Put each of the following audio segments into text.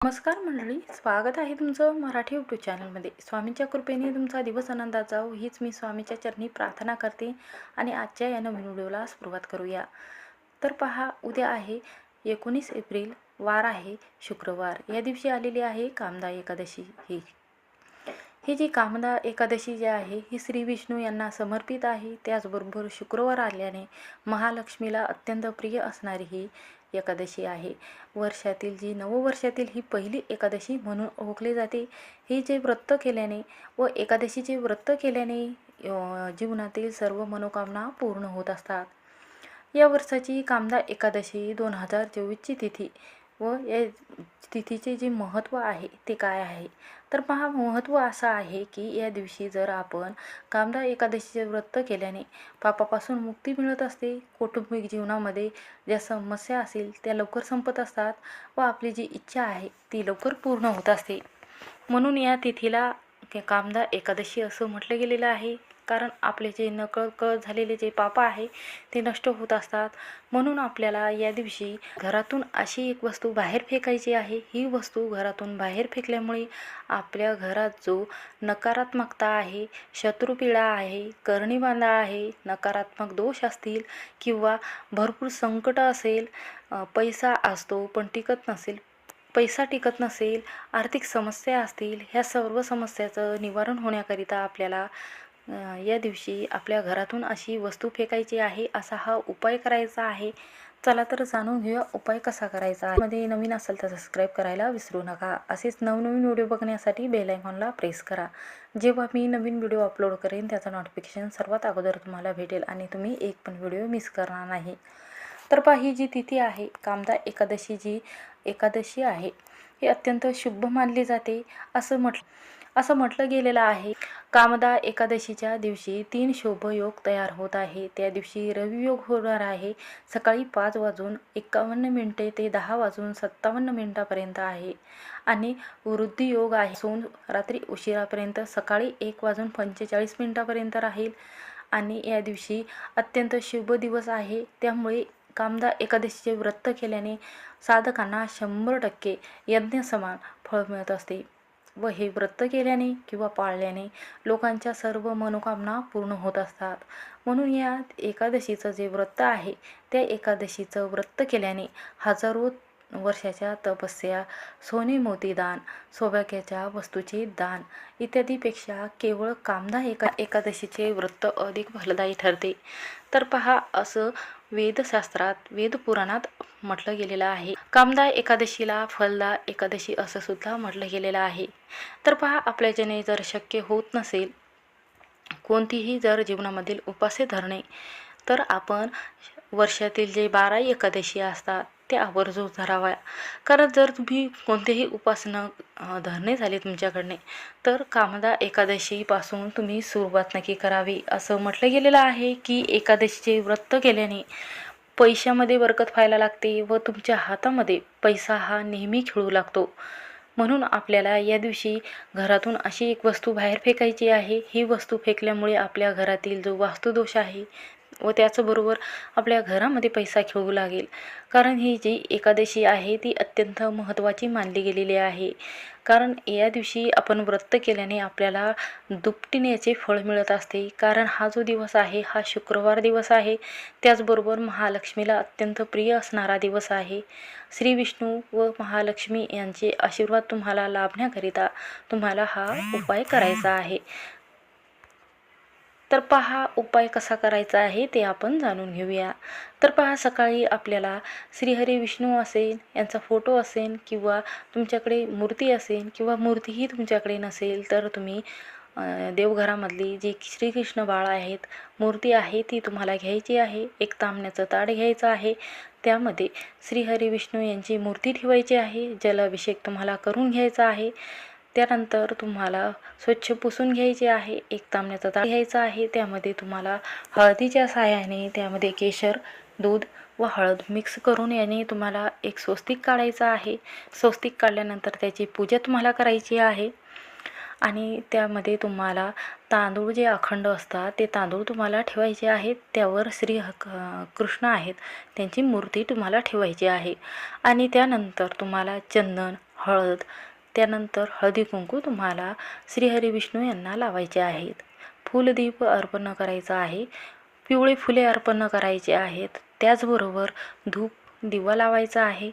नमस्कार मंडळी स्वागत आहे तुमचं मराठी यूट्यूब चॅनलमध्ये स्वामींच्या कृपेने तुमचा दिवस आनंदात जाऊ हीच मी स्वामीच्या चरणी प्रार्थना करते आणि आजच्या या नवीन व्हिडिओला सुरुवात करूया. तर पहा उद्या आहे एकोणीस एप्रिल वार आहे शुक्रवार. या दिवशी आलेली आहे कामदा एकादशी. ही ही जी कामदा एकादशी जी आहे ही श्री विष्णू यांना समर्पित आहे. त्याचबरोबर शुक्रवार आल्याने महालक्ष्मीला अत्यंत प्रिय असणारी ही एकादशी आहे. वर्षातील जी नववर्षातील ही पहिली एकादशी म्हणून ओळखली जाते. ही जे व्रत केल्याने व एकादशीचे व्रत केल्याने जीवनातील सर्व मनोकामना पूर्ण होत असतात. या वर्षाची कामदा एकादशी दोन हजार चोवीसची तिथी. व या तिथीचे जे महत्त्व आहे ते काय आहे? तर पहा महत्त्व असं आहे की या दिवशी जर आपण कामदा एकादशीचे व्रत केल्याने पापापासून मुक्ती मिळत असते कौटुंबिक जीवनामध्ये ज्या समस्या असेल त्या लवकर संपत असतात व आपली जी इच्छा आहे ती लवकर पूर्ण होत असते. म्हणून या तिथीला कामदा एकादशी असं म्हटलं गेलेलं आहे. कारण आपले जे नकळकळ झालेले जे पाप आहे ते नष्ट होत असतात. म्हणून आपल्याला या दिवशी घरातून अशी एक वस्तू बाहेर फेकायची आहे. ही वस्तू घरातून बाहेर फेकल्यामुळे आपल्या घरात जो नकारात्मकता आहे शत्रुपीडा आहे करणीबांधा आहे नकारात्मक दोष असतील किंवा भरपूर संकट असेल पैसा असतो पण टिकत नसेल पैसा टिकत नसेल आर्थिक समस्या असतील ह्या सर्व समस्याचं निवारण होण्याकरिता आपल्याला या दिवशी आपल्या घरातून अशी वस्तू फेकायची आहे असा हा उपाय करायचा आहे. चला तर जाणून घेऊया उपाय कसा करायचा मध्ये नवीन असेल तर सबस्क्राईब करायला विसरू नका. असेच नवनवीन व्हिडिओ बघण्यासाठी बेल आयकॉनला प्रेस करा. जेव्हा मी नवीन व्हिडिओ अपलोड करेन त्याचं नोटिफिकेशन सर्वात अगोदर तुम्हाला भेटेल आणि तुम्ही एक पण व्हिडिओ मिस करणार नाही. तर पहा ही जी तिथी आहे कामदा एकादशी जी एकादशी आहे ही अत्यंत शुभ मानली जाते. असं म्हटलं असं म्हटलं गेलेलं आहे. कामदा एकादशीच्या दिवशी तीन शुभयोग तयार होत आहे. त्या दिवशी रवियोग होणार आहे. सकाळी पाच वाजून एकावन्न मिनटे ते दहा वाजून सत्तावन्न मिनटापर्यंत आहे. आणि वृद्धी योग आहे. सोन रात्री उशिरापर्यंत सकाळी एक वाजून पंचेचाळीस मिनटापर्यंत राहील. आणि या दिवशी अत्यंत शुभ दिवस आहे. त्यामुळे कामदा एकादशीचे व्रत केल्याने साधकांना शंभर टक्के यज्ञसमान फळ मिळत असते. व हे व्रत केल्याने किंवा पाळल्याने लोकांच्या सर्व मनोकामना पूर्ण होत असतात. म्हणून या एकादशीचं जे व्रत आहे त्या एकादशीचं व्रत केल्याने हजारो वर्षाच्या तपस्या सोने मोती दान सौभाग्याच्या वस्तूचे दान इत्यादीपेक्षा केवळ कामदा एका एकादशीचे व्रत अधिक फलदायी ठरते. तर पहा असं वेदशास्त्रात वेदपुराणात म्हटलं गेलेलं आहे. कामदा एकादशीला फलदा एकादशी असं सुद्धा म्हटलं गेलेलं आहे. तर पहा आपल्याच्याने जर शक्य होत नसेल कोणतीही जर जीवनामधील उपासे धरणे तर आपण वर्षातील जे बारा एकादशी असतात त्या आवर्जून धराव्या कारण जर तुम्ही कोणतेही उपासना धरणे झाले तुमच्याकडने तर कामदा एकादशीपासून तुम्ही सुरुवात नक्की करावी. असं म्हटलं गेलेलं आहे की एकादशीचे व्रत केल्याने पैशामध्ये बरकत व्हायला लागते व तुमच्या हातामध्ये पैसा हा नेहमी खेळू लागतो. म्हणून आपल्याला या दिवशी घरातून अशी एक वस्तू बाहेर फेकायची आहे. ही वस्तू फेकल्यामुळे आपल्या घरातील जो वास्तुदोष आहे व त्याचबरोबर आपल्या घरामध्ये पैसा खेळू लागेल. कारण ही जी एकादशी आहे ती अत्यंत महत्त्वाची मानली गेलेली आहे. कारण या दिवशी आपण व्रत केल्याने आपल्याला दुपटीने याचे फळ मिळत असते. कारण हा जो दिवस आहे हा शुक्रवार दिवस आहे. त्याचबरोबर महालक्ष्मीला अत्यंत प्रिय असणारा दिवस आहे. श्री विष्णू व महालक्ष्मी यांचे आशीर्वाद तुम्हाला लाभण्याकरिता तुम्हाला हा उपाय करायचा आहे. तर पहा उपाय कसा करायचा आहे ते आपण जाणून घेऊया. तर पहा सकाळी आपल्याला श्रीहरी विष्णू असेल यांचा फोटो असेल किंवा तुमच्याकडे मूर्ती असेल किंवा मूर्तीही तुमच्याकडे नसेल तर तुम्ही देवघरामधली जी श्रीकृष्ण बाळ आहेत मूर्ती आहे ती तुम्हाला घ्यायची आहे. एक तांबण्याचं ताड घ्यायचं आहे. त्यामध्ये श्रीहरी विष्णू यांची मूर्ती ठेवायची आहे. जलाभिषेक तुम्हाला करून घ्यायचा आहे. त्यानंतर तुम्हाला स्वच्छ पुसून घ्यायचे आहे एक तांबण्याचा ताट घ्यायचा आहे त्यामध्ये तुम्हाला हळदीच्या साह्याने त्यामध्ये केशर दूध व हळद मिक्स करून याने तुम्हाला एक स्वस्तिक काढायचं आहे. स्वस्तिक काढल्यानंतर त्याची पूजा तुम्हाला करायची आहे. आणि त्यामध्ये तुम्हाला तांदूळ जे अखंड असतात ते तांदूळ तुम्हाला ठेवायचे आहेत. त्यावर श्री ह- कृष्ण आहेत त्यांची मूर्ती तुम्हाला ठेवायची आहे. आणि त्यानंतर तुम्हाला चंदन हळद त्यानंतर हळदी कुंकू तुम्हाला श्रीहरी विष्णू यांना लावायचे आहेत. फुलदीप अर्पण करायचं आहे. पिवळे फुले अर्पण करायचे आहेत. त्याचबरोबर धूप दिवा लावायचा आहे.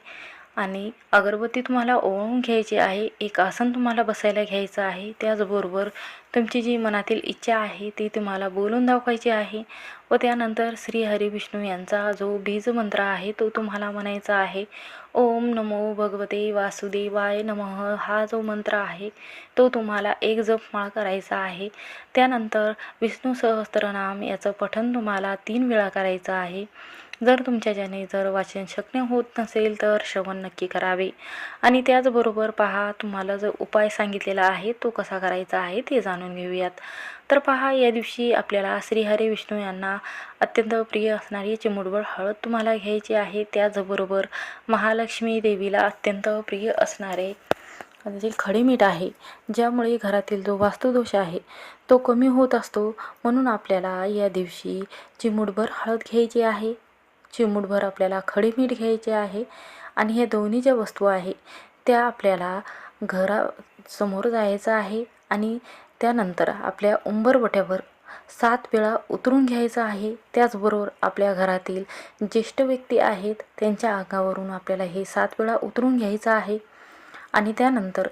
आणि अगरबत्ती तुम्हाला ओळून घ्यायची आहे एक आसन तुम्हाला बसायला घ्यायचं आहे त्याचबरोबर तुमची जी मनातील इच्छा आहे ती तुम्हाला बोलून दाखवायची आहे व त्यानंतर श्री हरी विष्णू यांचा जो बीज मंत्र आहे तो तुम्हाला म्हणायचा आहे. ओम नमो भगवते वासुदेवाय नमः. हा जो मंत्र आहे तो तुम्हाला एक जपमाळ करायचा आहे. त्यानंतर विष्णू सहस्त्रनाम याचं पठण तुम्हाला तीन वेळा करायचं आहे. जर तुमच्याच्याने जर वाचन शक्य होत नसेल तर श्रवण नक्की करावे. आणि त्याचबरोबर पहा तुम्हाला जो उपाय सांगितलेला आहे तो कसा करायचा आहे ते जाणून घेऊयात. तर पहा या दिवशी आपल्याला श्रीहरी विष्णू यांना अत्यंत प्रिय असणारी चिमुडभर हळद तुम्हाला घ्यायची आहे. त्याचबरोबर महालक्ष्मी देवीला अत्यंत प्रिय असणारे जे खडे मीठ आहे ज्यामुळे घरातील जो वास्तुदोष आहे तो कमी होत असतो. म्हणून आपल्याला या दिवशी चिमुडभर हळद घ्यायची आहे. चिमूटभर आपल्याला खडे मीठ घ्यायचे आहे आणि ह्या दोन्ही ज्या वस्तू आहे त्या आपल्याला घरासमोर जायचं आहे आणि त्यानंतर आपल्या उंबरवट्यावर सात वेळा उतरून घ्यायचं आहे. त्याचबरोबर आपल्या घरातील ज्येष्ठ व्यक्ती आहेत त्यांच्या अंगावरून आपल्याला हे सात वेळा उतरून घ्यायचं आहे. आणि त्यानंतर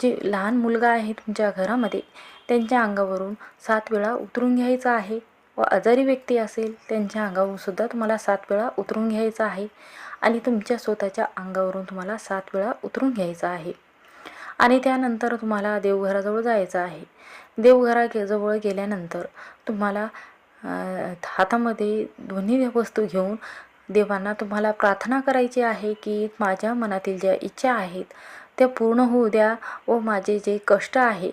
जे लहान मुलगा आहे तुमच्या घरामध्ये त्यांच्या अंगावरून सात वेळा उतरून घ्यायचं आहे. व आजारी व्यक्ती असेल त्यांच्या अंगावरून सुद्धा तुम्हाला सात वेळा उतरून घ्यायचं आहे. आणि तुमच्या स्वतःच्या अंगावरून तुम्हाला सात वेळा उतरून घ्यायचं आहे. आणि त्यानंतर तुम्हाला देवघराजवळ जायचं आहे. देवघराजवळ गेल्यानंतर तुम्हाला हातामध्ये दोन्ही वस्तू घेऊन देवांना तुम्हाला प्रार्थना करायची आहे की माझ्या मनातील ज्या इच्छा आहेत त्या पूर्ण होऊ द्या व माझे जे कष्ट आहे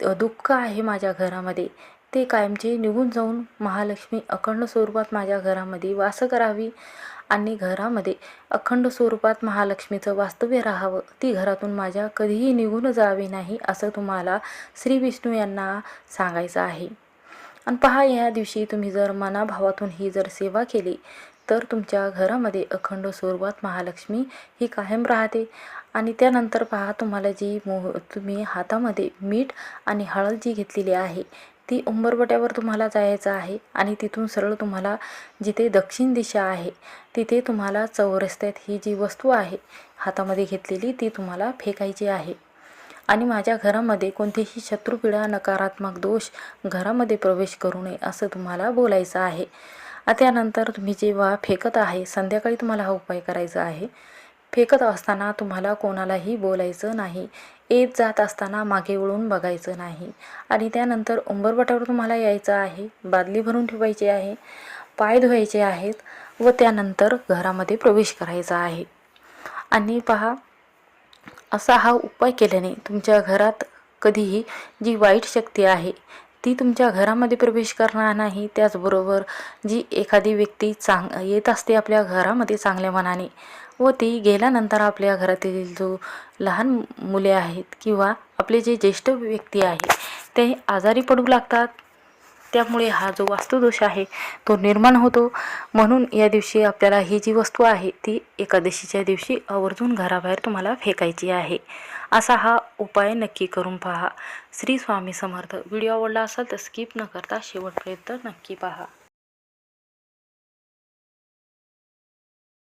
दुःख आहे माझ्या घरामध्ये ते कायमचे निघून जाऊन महालक्ष्मी अखंड स्वरूपात माझ्या घरामध्ये वास करावी आणि घरामध्ये अखंड स्वरूपात महालक्ष्मीचं वास्तव्य राहावं. ती घरातून माझ्या कधीही निघून जावे नाही असं तुम्हाला श्री विष्णू यांना सांगायचं आहे. आणि पहा या दिवशी तुम्ही जर मनाभावातून ही जर सेवा केली तर तुमच्या घरामध्ये अखंड स्वरूपात महालक्ष्मी ही कायम राहते. आणि त्यानंतर पहा तुम्हाला जी मोह तुम्ही हातामध्ये मीठ आणि हळद जी घेतलेली आहे ती उंबरवट्यावर तुम्हाला जायचं आहे आणि तिथून सरळ तुम्हाला जिथे दक्षिण दिशा आहे तिथे तुम्हाला चौरस्त्यात ही जी वस्तू आहे हातामध्ये घेतलेली ती तुम्हाला फेकायची आहे. आणि माझ्या घरामध्ये कोणतीही शत्रुपीडा नकारात्मक दोष घरामध्ये प्रवेश करू नये असं तुम्हाला बोलायचं आहे. त्यानंतर तुम्ही जेव्हा फेकत आहे संध्याकाळी तुम्हाला हा उपाय करायचा आहे. फेकत असताना तुम्हाला कोणालाही बोलायचं नाही. येत जात असताना मागे वळून बघायचं नाही. आणि त्यानंतर उंबरवट्यावर तुम्हाला यायचं आहे बादली भरून ठेवायची आहे पाय धुवायचे आहेत व त्यानंतर घरामध्ये प्रवेश करायचा आहे. आणि पहा असा हा उपाय केल्याने तुमच्या घरात कधीही जी वाईट शक्ती आहे ती तुमच्या घरामध्ये प्रवेश करणार नाही. त्याचबरोबर जी एखादी व्यक्ती चांग येत असते आपल्या घरामध्ये चांगल्या मनाने व ती गेल्यानंतर आपल्या घरातील जो लहान मुले आहेत किंवा आपले जे ज्येष्ठ व्यक्ती आहे ते आजारी पडू लागतात. त्यामुळे हा जो वास्तुदोष आहे तो निर्माण होतो. म्हणून या दिवशी आपल्याला ही जी वस्तू आहे ती एकादशीच्या दिवशी आवर्जून घराबाहेर तुम्हाला फेकायची आहे. असा हा उपाय नक्की करून पहा. श्री स्वामी समर्थ. व्हिडिओ आवडला असेल तर स्किप न करता शेवटपर्यंत नक्की पहा.